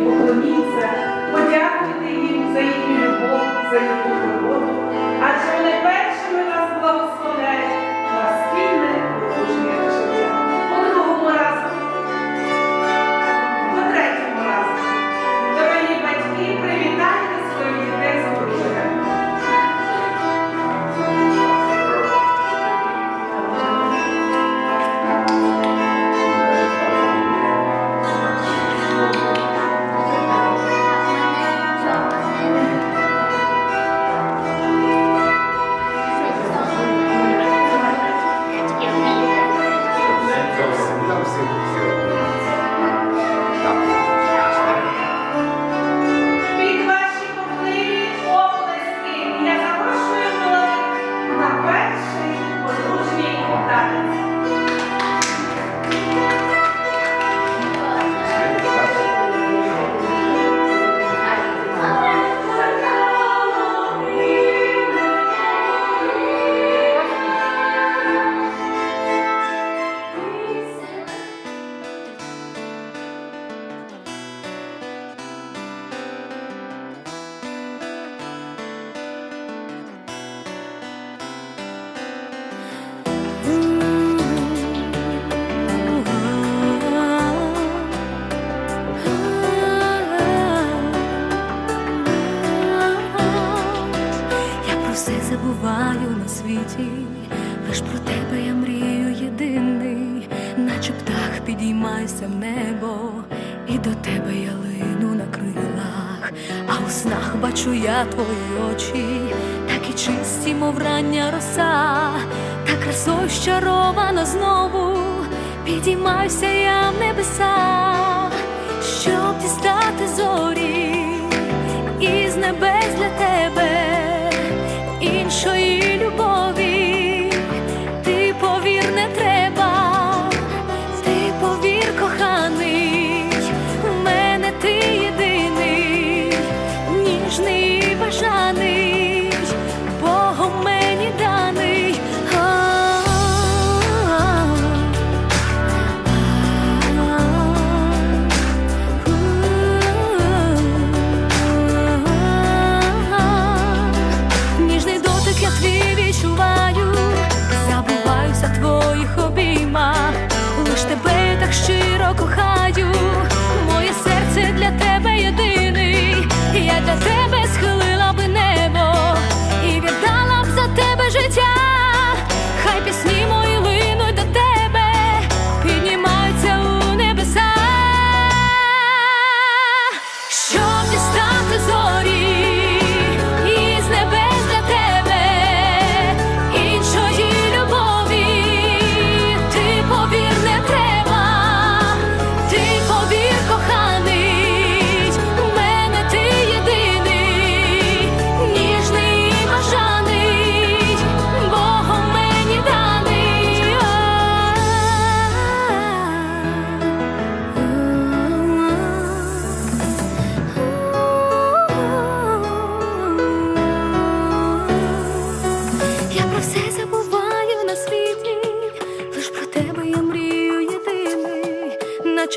Bogomil. lugares onde nos encontrarás. буваю на світі, лиш про тебе я мрію єдиний, наче птах підіймайся в небо, і до тебе я лину на крилах, а у снах бачу я твої очі, так і чисті, мов рання роса, та красою щаровано знову, підіймайся я в небеса.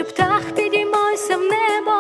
птах, підіймайся в небо.